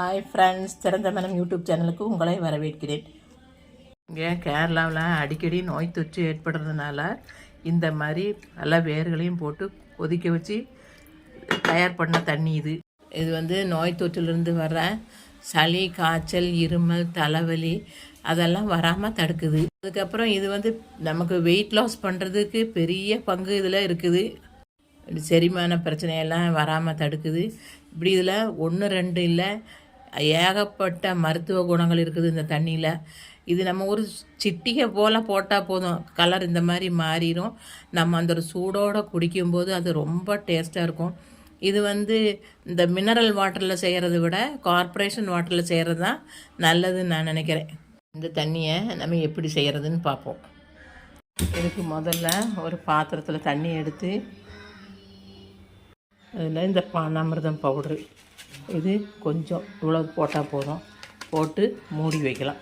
Hi friends திறந்த மனம் YouTube சேனலுக்கு உங்களை வரவேற்கிறேன். இங்கே கேரளாவில் அடிக்கடி நோய் தொற்று ஏற்படுறதுனால இந்த மாதிரி எல்லா வேர்களையும் போட்டு கொதிக்க வச்சு தயார் பண்ண தண்ணி இது. இது வந்து நோய் தொற்றிலிருந்து வர்ற சளி காய்ச்சல் இருமல் தலைவலி அதெல்லாம் வராமல் தடுக்குது. அதுக்கப்புறம் இது வந்து நமக்கு வெயிட் லாஸ் பண்ணுறதுக்கு பெரிய பங்கு இதில் இருக்குது. செரிமான பிரச்சனையெல்லாம் வராமல் தடுக்குது. இப்படி இதில் ஒன்று ரெண்டு இல்லை ஏகப்பட்ட மருத்துவ குணங்கள் இருக்குது இந்த தண்ணியில். இது நம்ம ஒரு சிட்டிகை போல் போட்டால் போதும். கலர் இந்த மாதிரி மாறிடும் நம்ம அந்த ஒரு சூடோடு குடிக்கும்போது அது ரொம்ப டேஸ்ட்டாக இருக்கும். இது வந்து இந்த மினரல் வாட்டரில் செய்கிறத விட கார்ப்பரேஷன் வாட்டரில் செய்கிறது தான் நல்லதுன்னு நான் நினைக்கிறேன். இந்த தண்ணியை நம்ம எப்படி செய்கிறதுன்னு பார்ப்போம். இதுக்கு முதல்ல ஒரு பாத்திரத்தில் தண்ணி எடுத்து அதில் இந்த பானாமிர்தம் பவுடரு இது கொஞ்சம் இவ்வளோ போட்டால் போதும். போட்டு மூடி வைக்கலாம்.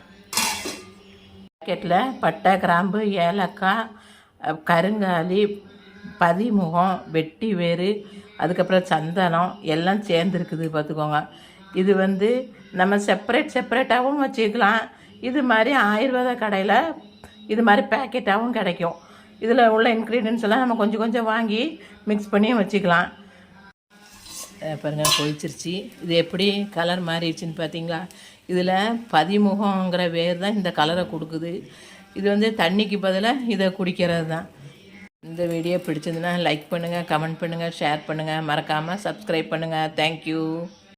பாக்கெட்டில் பட்டை கிராம்பு ஏலக்காய் கருங்காலி பதிமுகம் வெட்டி வேறு அதுக்கப்புறம் சந்தனம் எல்லாம் சேர்ந்துருக்குது பார்த்துக்கோங்க. இது வந்து நம்ம செப்பரேட் செப்பரேட்டாகவும் வச்சுக்கலாம். இது மாதிரி ஆயுர்வேத கடையில் இது மாதிரி பேக்கெட்டாகவும் கிடைக்கும். இதில் உள்ள இன்க்ரீடியன்ஸ் எல்லாம் நம்ம கொஞ்சம் கொஞ்சம் வாங்கி மிக்ஸ் பண்ணியும் வச்சுக்கலாம். பாருங்கள் பாருங்க கொதிச்சிருச்சு. இது எப்படி கலர் மாறிடுச்சின்னு பார்த்தீங்களா இதில் பதிமுகங்கிற வேர் தான் இந்த கலரை கொடுக்குது. இது வந்து தண்ணிக்கு பதிலாக இதை குடிக்கிறது தான் இந்த வீடியோ பிடிச்சதுன்னா லைக் பண்ணுங்கள் கமெண்ட் பண்ணுங்கள் ஷேர் பண்ணுங்கள் மறக்காமல் சப்ஸ்கிரைப் பண்ணுங்கள் தேங்க்யூ